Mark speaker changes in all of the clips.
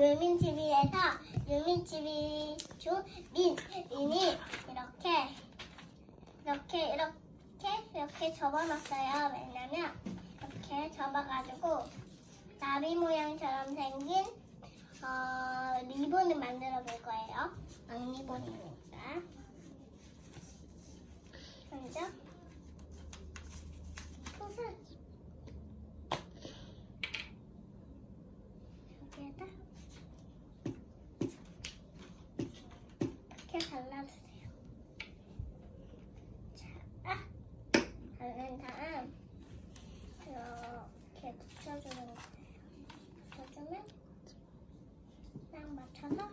Speaker 1: 유민 TV에서 유민 TV 주민 민이 이렇게 이렇게 이렇게 이렇게 접어놨어요. 왜냐면 이렇게 접어가지고 나비 모양처럼 생긴 어, 리본을 만들어 볼 거예요. 왕리본이니까. 먼저 붓을 여기에다 이렇게 발라주세요. 자, 아, 바른 다음 이렇게 붙여주는 거예요. 붙여주면 딱 맞춰서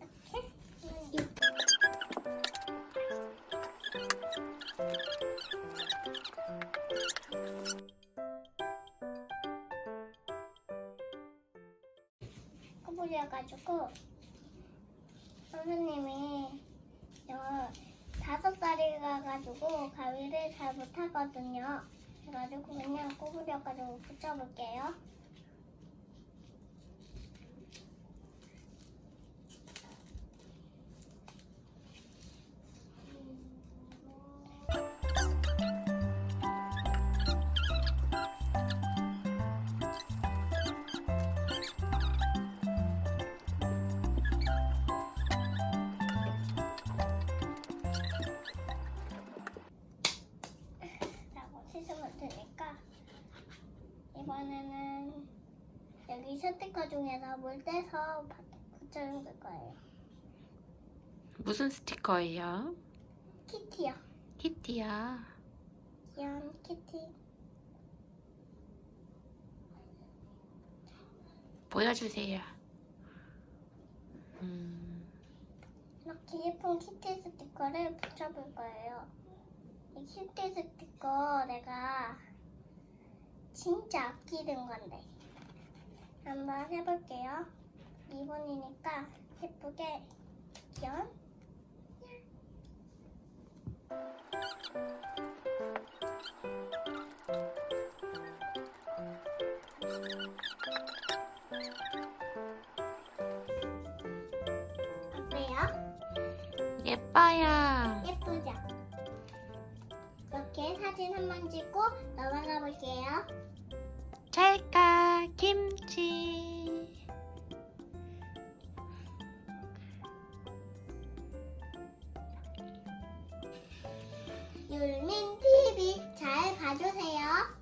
Speaker 1: 이렇게 꼬부려가지고 선생님이 저 다섯 살이 가가지고 가위를 잘 못하거든요. 그래가지고 그냥 꼬부려가지고 붙여볼게요. 이번에는 여기 스티커 중에서 물 떼서 붙여줄 거예요.
Speaker 2: 무슨 스티커예요?
Speaker 1: 키티요.
Speaker 2: 키티야.
Speaker 1: 귀여운 키티.
Speaker 2: 보여주세요. 음,
Speaker 1: 이렇게 예쁜 키티 스티커를 붙여볼 거예요. 이 키티 스티커 내가 진짜 아끼는 건데 한번 해볼게요. 2번이니까 예쁘게 귀여운 어때요?
Speaker 2: 예뻐요.
Speaker 1: 이렇게 사진 한 번 찍고 넘어가 볼게요.
Speaker 2: 찰까 김치.
Speaker 1: 율민 TV 잘 봐주세요.